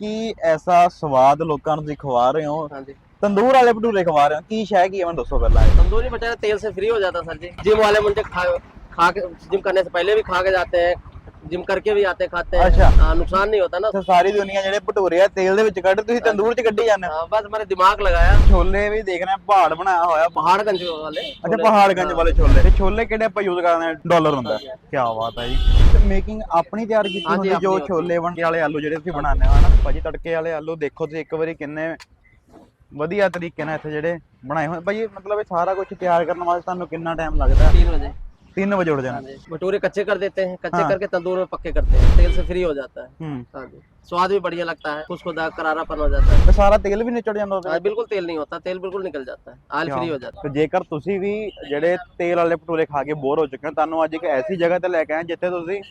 ਕੀ ਐਸਾ ਸਵਾਦ ਲੋਕਾਂ ਨੂੰ ਤੁਸੀਂ ਖਵਾ ਰਹੇ ਹੋ हाँ जी ਤੰਦੂਰ ਵਾਲੇ ਭਟੂਰੇ ਖਵਾ ਰਹੇ ਹੋ ਕੀ ਸ਼ੈ ਕੀ ਹੈ ਮੈਨੂੰ ਦੱਸੋ ਪਹਿਲਾਂ ਇਹ। तंदूरी बचारा तेल से फ्री हो जाता सर जी जिम वाले मुझे खा खा के जिम करने से पहले भी खा के जाते हैं जिम करके भी आते खाते हैं अच्छा। हाँ, नुकसान नहीं होता ना ਤੇ ਸਾਰੀ ਦੁਨੀਆ ਜਿਹੜੇ ਭਟੂਰੇ ਆ ਤੇਲ ਦੇ ਵਿੱਚ ਕੱਢ ਤੁਸੀਂ ਤੰਦੂਰ 'ਚ ਕੱਢੀ ਜਾਂਦੇ ਹੋ हाँ, बस हमारे दिमाग लगाया ਛੋਲੇ ਵੀ ਦੇਖ ਰਹੇ ਹਾਂ ਪਹਾੜ ਬਣਾਇਆ ਹੋਇਆ पहाड़गंज वाले ਅੱਛਾ ਪਹਾੜਗੰਜ ਵਾਲੇ ਛੋਲੇ ਤੇ ਛੋਲੇ ਕਿਹੜੇ ਆਪਾਂ ਯੂਜ਼ ਕਰਦੇ ਹਾਂ ਡਾਲਰ ਹੁੰਦਾ ਕੀ ਬਾਤ ਹੈ ਜੀ ਤੇ ਮੇਕਿੰਗ ਆਪਣੀ ਤਿਆਰ ਕੀਤੀ ਹਾਂਜੀ, ਹੁੰਦੀ ਜੋ ਆਪਣੀ ਛੋਲੇ ਬਣਕੇ ਵਾਲੇ ਆਲੂ ਜਿਹੜੇ ਤੁਸੀਂ ਬਣਾਉਂਦੇ ਹੋ ਹਨਾ ਭਾਜੀ ਤੜਕੇ ਵਾਲੇ ਆਲੂ ਦੇਖੋ ਤੁਸੀਂ ਇੱਕ ਵਾਰੀ ਕਿੰਨੇ ਵਧੀਆ ਤਰੀਕੇ ਨਾਲ ਇੱਥੇ ਜਿਹੜੇ ਬਣਾਏ ਹੋਏ ਭਾਜੀ ਮਤਲਬ ਇਹ ਸਾਰਾ ਕੁਝ ਤਿਆਰ ਕਰਨ ਵਾਸਤੇ ਤੁਹਾਨੂੰ ਕਿੰਨਾ ਟਾਈਮ ਲੱਗਦਾ तीन बजे 3 ਵਜੇ ਉੱਠ हाँ ਜਾਣਾ जी भटूरे कच्चे कर देते हैं कच्चे हाँ। करके तंदूर में पक्के करते हैं तेल से फ्री हो जाता है ਹੂੰ हाँ जी स्वाद भी बढ़िया लगता है खुशखुदा करारापन हो जाता है ਤੇ ਸਾਰਾ ਤੇਲ ਵੀ ਨਿਚੜ ਜਾਂਦਾ ਉਹਦੇ हाँ, बिल्कुल तेल नहीं होता तेल बिल्कुल निकल जाता है आयल फ्री हो जाता ਤੇ ਜੇਕਰ ਤੁਸੀਂ ਵੀ ਜਿਹੜੇ ਤੇਲ ਵਾਲੇ ਭਟੂਰੇ ਖਾ ਕੇ ਬੋਰ ਹੋ ਚੁੱਕੇ ਹੋ ਤੁਹਾਨੂੰ ਅੱਜ ਇੱਕ ਐਸੀ ਜਗ੍ਹਾ ਤੇ ਲੈ ਕੇ ਆਏ ਜਿੱਥੇ ਤੁਸੀਂ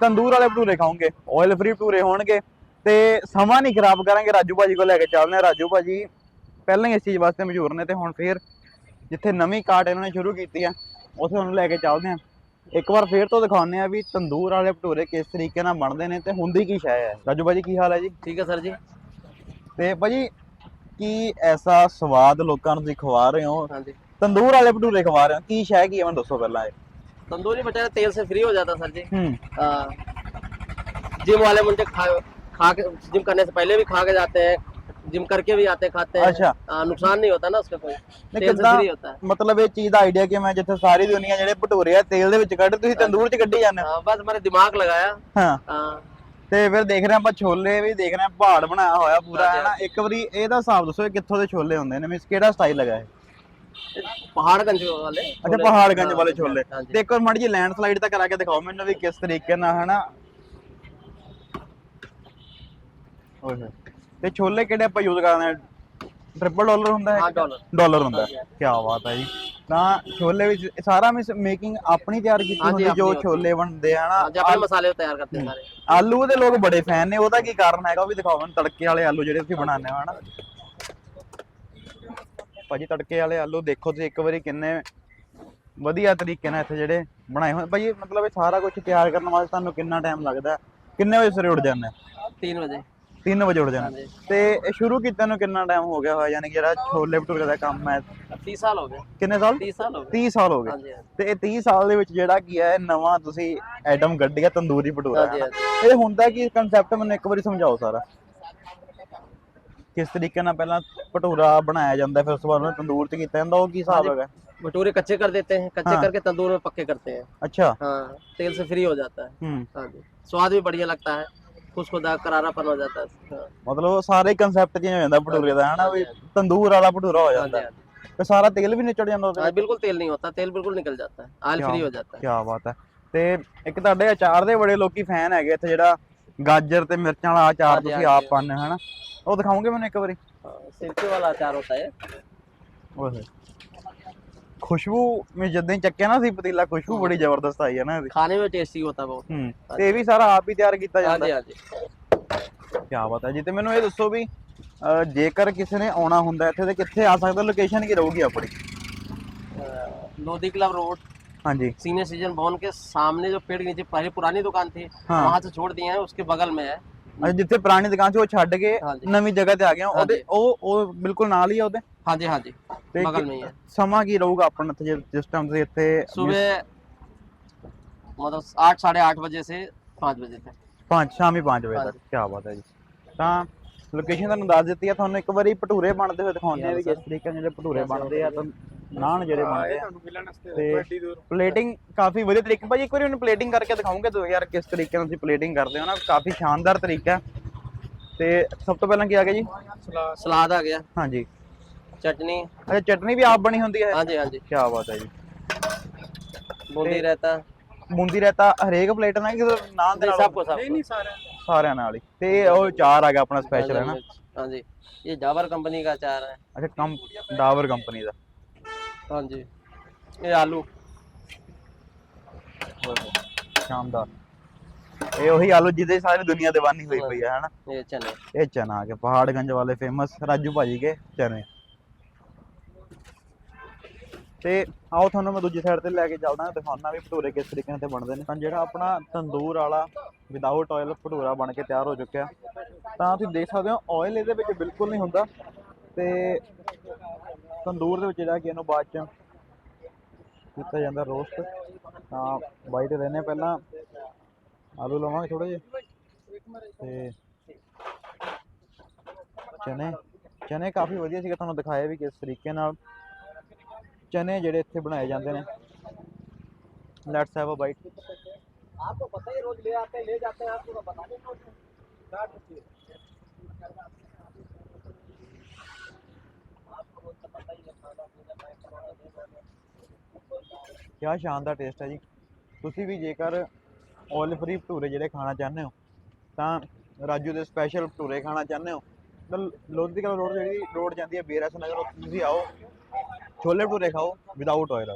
ਤੰਦੂਰ ਵਾਲੇ ਭਟੂਰੇ ਖਾਓਗੇ ਆਇਲ ਫ੍ਰੀ ਭਟੂਰੇ ਹੋਣਗੇ ਤੇ ਸਮਾਂ ਨਹੀਂ ਖਰਾਬ ਕਰਾਂਗੇ ਰਾਜੂ ਭਾਜੀ ਕੋਲ ਲੈ ਕੇ ਚੱਲਦੇ ਹਾਂ ਰਾਜੂ ਭਾਜੀ ਪਹਿਲਾਂ ਹੀ ਇਸ ਚੀਜ਼ ਵਾਸਤੇ ਮਸ਼ਹੂਰ ਨੇ ਤੇ ਹੁਣ ਫੇਰ ਜਿੱਥੇ ਨਵੀਂ ਕਾਟ ਇਹਨਾਂ ਨੇ ਸ਼ੁਰੂ ਕੀਤੀ ਆ ਉੱਥੇ ਉਹਨੂੰ ਲੈ ਕੇ ਚੱਲਦੇ ਹਾਂ ਇੱਕ ਵਾਰ ਫੇਰ ਤੋਂ ਦਿਖਾਉਂਦੇ ਆ ਵੀ ਤੰਦੂਰ ਵਾਲੇ ਭਟੂਰੇ ਕਿਸ ਤਰੀਕੇ ਨਾਲ ਬਣਦੇ ਨੇ ਤੇ ਹੁੰਦੀ ਕੀ ਸ਼ੈ ਹੈ ਰਾਜੂ ਭਾਜੀ ਕੀ ਹਾਲ ਹੈ ਜੀ है ठीक है सर जी ਤੇ ਭਾਜੀ ਕੀ ਐਸਾ ਸਵਾਦ ਲੋਕਾਂ ਨੂੰ ਤੁਸੀਂ ਖਵਾ ਰਹੇ ਹੋ हाँ जी ਤੰਦੂਰ ਵਾਲੇ ਭਟੂਰੇ ਖਵਾ ਰਹੇ ਹੋ ਕੀ ਸ਼ੈ ਕੀ ਹੈ ਮੈਨੂੰ ਦੱਸੋ ਪਹਿਲਾਂ ਇਹ तंदूरी बचारा तेल से फ्री हो जाता सर जी ਹੂੰ हाँ, जिम वाले मुझे खा खा के जिम करने से पहले भी खा के जाते हैं जिम करके भी आते खाते हैं अच्छा। हाँ, नुकसान नहीं होता ना उसका कोई तेल से कितना- फ्री होता है ਮਤਲਬ ਇਹ ਚੀਜ਼ ਦਾ ਆਈਡੀਆ ਕਿ ਮੈਂ ਜਿੱਥੇ ਸਾਰੀ ਦੁਨੀਆ ਜਿਹੜੇ ਭਟੂਰੇ ਆ ਤੇਲ ਦੇ ਵਿੱਚ ਕੱਢ ਤੁਸੀਂ ਤੰਦੂਰ 'ਚ ਕੱਢੀ ਜਾਂਦੇ ਹੋ हाँ, बस हमारे दिमाग लगाया ਹਾਂ हाँ, ਤੇ ਫਿਰ ਦੇਖ ਰਹੇ ਹਾਂ ਆਪਾਂ ਛੋਲੇ ਵੀ ਦੇਖ ਰਹੇ ਹਾਂ ਪਹਾੜ ਬਣਾਇਆ ਹੋਇਆ ਪੂਰਾ ਹਾਂਜੀ, ਹੈ ਨਾ ਇੱਕ ਵਾਰੀ ਇਹਦਾ ਹਿਸਾਬ ਦੱਸੋ ਇਹ ਕਿੱਥੋਂ ਦੇ ਛੋਲੇ ਹੁੰਦੇ ਨੇ ਮੀਨਸ ਕਿਹੜਾ ਸਟਾਈਲ ਹੈਗਾ ਇਹ पहाड़गंज वाले ਅੱਛਾ छोले- ਪਹਾੜਗੰਜ हाँ, ਵਾਲੇ हाँ, ਛੋਲੇ हाँ जी। ਤੇ ਇੱਕ ਵਾਰ ਮਾੜੀ ਜੀ ਲੈਂਡ ਸਲਾਈਡ ਤਾਂ ਕਰਾ ਕੇ ਦਿਖਾਓ ਮੈਨੂੰ ਵੀ ਕਿਸ ਤਰੀਕੇ ਨਾਲ ਹਨਾ ਓਏ ਹੋਏ ਤੇ ਛੋਲੇ ਕਿਹੜੇ ਆਪਾਂ ਯੂਜ਼ ਕਰਦੇ ਆ ਟ੍ਰਿਪਲ ਡਾਲਰ ਹੁੰਦਾ ਹੈ? ਹਾਂ ਡਾਲਰ ਹੁੰਦਾ ਹੈ। ਕੀ ਬਾਤ ਹੈ ਜੀ। ਤਾਂ ਛੋਲੇ ਵਿੱਚ ਸਾਰਾ ਮੇਕਿੰਗ ਆਪਣੀ ਤਿਆਰ ਕੀਤੀ ਹੁੰਦੀ ਜੋ ਛੋਲੇ ਬਣਦੇ ਆ ਨਾ ਅੱਜ ਆਪਣੇ ਮਸਾਲੇ ਤਿਆਰ ਕਰਦੇ ਸਾਰੇ। ਆਲੂ ਦੇ ਲੋਕ ਬੜੇ ਫੈਨ ਨੇ ਉਹਦਾ ਕੀ ਕਾਰਨ ਹੈਗਾ ਉਹ ਵੀ ਦਿਖਾਓ ਮੈਨੂੰ ਤੜਕੇ ਵਾਲੇ ਆਲੂ ਜਿਹੜੇ ਤੁਸੀਂ ਬਣਾਉਂਦੇ ਹੋ ਹਨਾ? ਭਾਜੀ ਤੜਕੇ ਵਾਲੇ ਆਲੂ ਦੇਖੋ ਤੁਸੀਂ ਇੱਕ ਵਾਰੀ ਕਿੰਨੇ ਵਧੀਆ ਤਰੀਕੇ ਨਾਲ ਇੱਥੇ ਜਿਹੜੇ ਬਣਾਏ ਹੋਏ। ਭਾਜੀ ਮਤਲਬ ਇਹ ਸਾਰਾ ਕੁਝ ਤਿਆਰ ਕਰਨ ਵਾਸਤੇ ਤੁਹਾਨੂੰ ਕਿੰਨਾ ਟਾਈਮ ਲੱਗਦਾ ਕਿੰਨੇ ਵਜੇ ਸਵੇਰੇ ਉੱਠ ਜਾਂਦੇ 3 ਵਜੇ। 3 ਵਜੇ ਉੱਠ हाँ ਜਾਂਦੇ जी ਤੇ ਇਹ ਸ਼ੁਰੂ ਕੀਤੇ ਨੂੰ ਕਿੰਨਾ ਟਾਈਮ ਹੋ ਗਿਆ ਹੋਇਆ ਯਾਨੀ ਕਿ ਜਿਹੜਾ ਛੋਲੇ ਭਟੂਰੇ ਦਾ ਕੰਮ ਹੈ तीस साल हो गए ਕਿੰਨੇ ਸਾਲ तीस साल हो गए 30 ਸਾਲ ਹੋ ਗਏ हाँ जी हाँ ਤੇ ਇਹ 30 ਸਾਲ ਦੇ ਵਿੱਚ ਜਿਹੜਾ ਕੀ ਹੈ ਨਵਾਂ ਤੁਸੀਂ ਆਈਟਮ ਕੱਢਿਆ ਤੰਦੂਰੀ ਭਟੂਰਾ ਹਾਂਜੀ, ਹੈ ਨਾ। ਇਹ ਹੁੰਦਾ ਕੀ ਕਨਸੈਪਟ ਮੈਨੂੰ ਇੱਕ ਵਾਰੀ ਸਮਝਾਓ ਸਾਰਾ ਕਿਸ ਤਰੀਕੇ ਨਾਲ ਪਹਿਲਾਂ ਭਟੂਰਾ ਬਣਾਇਆ ਜਾਂਦਾ ਫਿਰ ਉਸ ਤੋਂ ਬਾਅਦ ਉਹਨੂੰ ਤੰਦੂਰ 'ਚ ਕੀਤਾ ਜਾਂਦਾ ਉਹ ਕੀ ਹਿਸਾਬ ਹਾਂਜੀ। ਹੈਗਾ भटूरे कच्चे कर देते हैं कच्चे हाँ। करके तंदूर में पक्के करते हैं ਅੱਛਾ हाँ तेल से फ्री हो जाता है ਹੂੰ हाँ जी स्वाद भी बढ़िया लगता है खुशखुदा करारापन हो जाता है हाँ, ਮਤਲਬ ਸਾਰੇ ਕਨਸੈਪਟ ਚੇਂਜ ਹੋ ਜਾਂਦਾ ਭਟੂਰੇ ਦਾ ਹਨਾ ਵੀ ਤੰਦੂਰ ਵਾਲਾ ਭਟੂਰਾ ਹੋ हाँ जी ਜਾਂਦਾ हाँ जी। ਤੇ ਸਾਰਾ ਤੇਲ ਵੀ ਨਿਚੜ ਜਾਂਦਾ ਉਹਦੇ हाँ, बिल्कुल तेल नहीं होता तेल बिल्कुल निकल जाता है आयल क्या- फ्री हो जाता है ਕੀ ਬਾਤ ਹੈ ਤੇ ਇੱਕ ਤੁਹਾਡੇ ਅਚਾਰ ਦੇ ਬੜੇ ਲੋਕੀ ਫੈਨ ਹੈਗੇ ਇੱਥੇ ਜਿਹੜਾ ਗਾਜਰ ਤੇ ਮਿਰਚਾਂ ਵਾਲਾ ਅਚਾਰ ਹਾਂਜੀ, ਤੁਸੀਂ ਆਪ ਹਾਂਜੀ। ਪਾਉਂਦੇ ਹੋ ਹਨਾ ਉਹ ਦਿਖਾਓਗੇ ਮੈਨੂੰ ਇੱਕ ਵਾਰੀ हाँ, सिरके वाला अचार होता है ਓਏ ਹੋਏ ਖੁਸ਼ਬੂ ਮੈਂ ਜਦੋਂ ਹੀ ਚੱਕਿਆ ਨਾ ਸੀ ਪਤੀਲਾ ਖੁਸ਼ਬੂ ਬੜੀ ਜ਼ਬਰਦਸਤ ਆਈ ਹੈ ਨਾ ਇਹਦੀ खाने में टेस्टी होता है बहुत ਹੂੰ ਤੇ ਇਹ ਵੀ ਸਾਰਾ ਆਪ ਹੀ ਤਿਆਰ ਕੀਤਾ हाँ ਜਾਂਦਾ जी हाँ जी ਕੀ ਬਾਤ ਹੈ ਜੀ ਤੇ ਮੈਨੂੰ ਇਹ ਦੱਸੋ ਵੀ ਅਹ, ਜੇਕਰ ਕਿਸੇ ਨੇ ਆਉਣਾ ਹੁੰਦਾ ਇੱਥੇ ਤੇ ਕਿੱਥੇ ਆ ਸਕਦਾ ਲੋਕੇਸ਼ਨ ਕੀ ਰਹੂਗੀ ਆਪਣੀ अ, लोधी क्लब रोड ਹਾਂਜੀ सीनियर सिटीजन भवन के सामने जो पेड़ के नीचे पहले पुरानी दुकान थी हाँ। वहां से छोड़ दिए हैं उसके बगल में है ਅੱਛਾ ਜਿੱਥੇ ਪੁਰਾਣੀ ਦੁਕਾਨ ਸੀ ਉਹ ਛੱਡ ਕੇ ਹਾਂਜੀ। ਨਵੀਂ ਜਗ੍ਹਾ ਤੇ ਆ ਗਿਆ ਉਹਦੇ ਹਾਂਜੀ। ਉਹ ਉਹ ਬਿਲਕੁਲ ਨਾਲ ਹੀ ਆ ਉਹਦੇ हाँ जी हाँ जी ਤੇ बगल ਕਿ- में ही है ਸਮਾਂ ਕੀ ਰਹੂਗਾ ਆਪਣਾ ਇੱਥੇ ਜੇ- ਜਿਸ ਟਾਈਮ ਤੁਸੀਂ ਇੱਥੇ सुबह मतलब आठ साढ़े आठ बजे से पाँच बजे तक ਪੰਜ ਸ਼ਾਮੀ 5 ਵਜੇ ਤੱਕ ਕੀ ਬਾਤ ਹੈ ਜੀ ਤਾਂ ਲੋਕੇਸ਼ਨ ਤੁਹਾਨੂੰ ਦੱਸ ਦਿੱਤੀ ਆ ਤੁਹਾਨੂੰ ਇੱਕ ਵਾਰੀ ਭਟੂਰੇ ਬਣਦੇ ਹੋਏ ਦਿਖਾਉਂਦੇ ਆ ਵੀ ਕਿਸ ਤਰੀਕੇ ਨਾਲ ਜਿਹੜੇ ਭਟੂਰੇ ਬਣਦੇ ਆ ਤਾਂ ਨਾਨ ਜਿਹੜੇ ਬਣਦੇ ਆ ਤੇ ਪਲੇਟਿੰਗ ਕਾਫੀ ਵਧੀਆ ਤਰੀਕੇ ਭਾਜੀ ਇੱਕ ਵਾਰੀ ਉਹਨੂੰ ਪਲੇਟਿੰਗ ਕਰਕੇ ਦਿਖਾਉਂਗੇ ਤੁਸੀਂ ਯਾਰ ਕਿਸ ਤਰੀਕੇ ਨਾਲ ਤੁਸੀਂ ਪਲੇਟਿੰਗ ਕਰਦੇ ਹੋ ਨਾ ਕਾਫੀ ਸ਼ਾਨਦਾਰ ਤਰੀਕਾ ਹੈ। ਤੇ ਸਭ ਤੋਂ ਪਹਿਲਾਂ ਕੀ ਆ ਗਿਆ ਜੀ सलाद आ गया ਹਾਂਜੀ ਚਟਨੀ। ਅੱਛਾ ਚਟਨੀ ਵੀ ਆਪ ਬਣੀ ਹੁੰਦੀ ਹੈ। ਹਾਂਜੀ ਹਾਂਜੀ। ਕੀ ਬਾਤ ਹੈ ਜੀ। ਬੂੰਦੀ ਰਹਿਤਾ ਬੂੰਦੀ ਰਹਿਤਾ ਹਰੇਕ ਪਲੇਟ ਨਾਲ ਕਿ ਨਾਨ ਦੇ ਨਾਲ ਸਭ ਕੁਝ ਨਹੀਂ ਨਹੀਂ ਸਾਰਿਆਂ ਸਾਰਿਆਂ ਨਾਲ ਹੀ। ਤੇ ਉਹ ਚਾਰ ਆ ਗਿਆ ਆਪਣਾ ਸਪੈਸ਼ਲ ਹੈ ਨਾ? ਹਾਂਜੀ। ਇਹ ਡਾਵਰ ਕੰਪਨੀ ਦਾ ਚਾਰ ਹੈ। ਅੱਛਾ ਕੰਮ ਡਾਵਰ ਕੰਪਨੀ ਦਾ। ਹਾਂਜੀ। ਇਹ ਆਲੂ। ਸ਼ਾਨਦਾਰ। ਇਹ ਉਹੀ ਆਲੂ ਜਿਹਦੇ ਸਾਰੀ ਦੁਨੀਆ ਦੀਵਾਨੀ ਹੋਈ ਪਈ ਹੈ ਹਨਾ ਇਹ ਚਨੇ। ਇਹ ਚਨਾ ਕੇ ਪਹਾੜਗੰਜ ਵਾਲੇ ਫੇਮਸ ਰਾਜੂ ਭਾਜੀ ਕੇ ਚਨੇ। ਤੇ ਆਓ ਤੁਹਾਨੂੰ ਮੈਂ ਦੂਜੀ ਸਾਈਡ ਤੇ ਲੈ ਕੇ ਚੱਲਦਾ ਦਿਖਾਉਣਾ ਵੀ ਭਟੂਰੇ ਕਿਸ ਤਰੀਕੇ ਨਾਲ ਤੇ ਬਣਦੇ ਨੇ। ਤਾਂ ਜਿਹੜਾ ਆਪਣਾ ਤੰਦੂਰ ਵਾਲਾ ਵਿਦਆਊਟ ਆਇਲ ਭਟੂਰਾ ਬਣ ਕੇ ਤਿਆਰ ਹੋ ਚੁੱਕਿਆ। ਤਾਂ ਤੁਸੀਂ ਦੇਖ ਸਕਦੇ ਹੋ ਆਇਲ ਇਹਦੇ ਵਿੱਚ ਬਿਲਕੁਲ ਨਹੀਂ ਹੁੰਦਾ। ਤੇ ਤੰਦੂਰ ਦੇ ਵਿੱਚ ਜਿਹੜਾ ਕਿ ਇਹਨੂੰ ਬਾਅਦ ਚ ਕੀਤਾ ਜਾਂਦਾ ਰੋਸਟ ਤਾਂ ਬਾਈ 'ਤੇ ਲੈਣੇ ਪਹਿਲਾਂ। ਆਲੂ ਲਵਾਂਗੇ ਥੋੜੇ ਜਿਹੇ। ਤੇ ਚਨੇ। ਚਨੇ ਕਾਫੀ ਵਧੀਆ ਸੀਗਾ, ਤੁਹਾਨੂੰ ਦਿਖਾਇਆ ਵੀ ਕਿਸ ਤਰੀਕੇ ਨਾਲ। ਚਨੇ ਜਿਹੜੇ ਇੱਥੇ ਬਣਾਏ ਜਾਂਦੇ ਨੇ। ਲੈਟਸ ਹੈਵ ਅ ਬਾਈਟ ਕਿਆ ਸ਼ਾਨਦਾਰ ਟੇਸਟ ਹੈ ਜੀ ਤੁਸੀਂ ਵੀ ਜੇਕਰ ਆਇਲ ਫਰੀ ਭਟੂਰੇ ਜਿਹੜੇ ਖਾਣਾ ਚਾਹੁੰਦੇ ਹੋ ਤਾਂ ਰਾਜੂ ਦੇ ਸਪੈਸ਼ਲ ਭਟੂਰੇ ਖਾਣਾ ਚਾਹੁੰਦੇ ਹੋ ਤਾਂ ਲੋਧੀਕਲ ਰੋਡ ਜਿਹੜੀ ਰੋਡ ਜਾਂਦੀ ਹੈ ਬੇਰਸ ਨਗਰ ਤੁਸੀਂ ਆਓ ਛੋਲੇ ਭਟੂਰੇ ਖਾਓ ਵਿਦਆਊਟ ਆਇਲ ਵਾਲੇ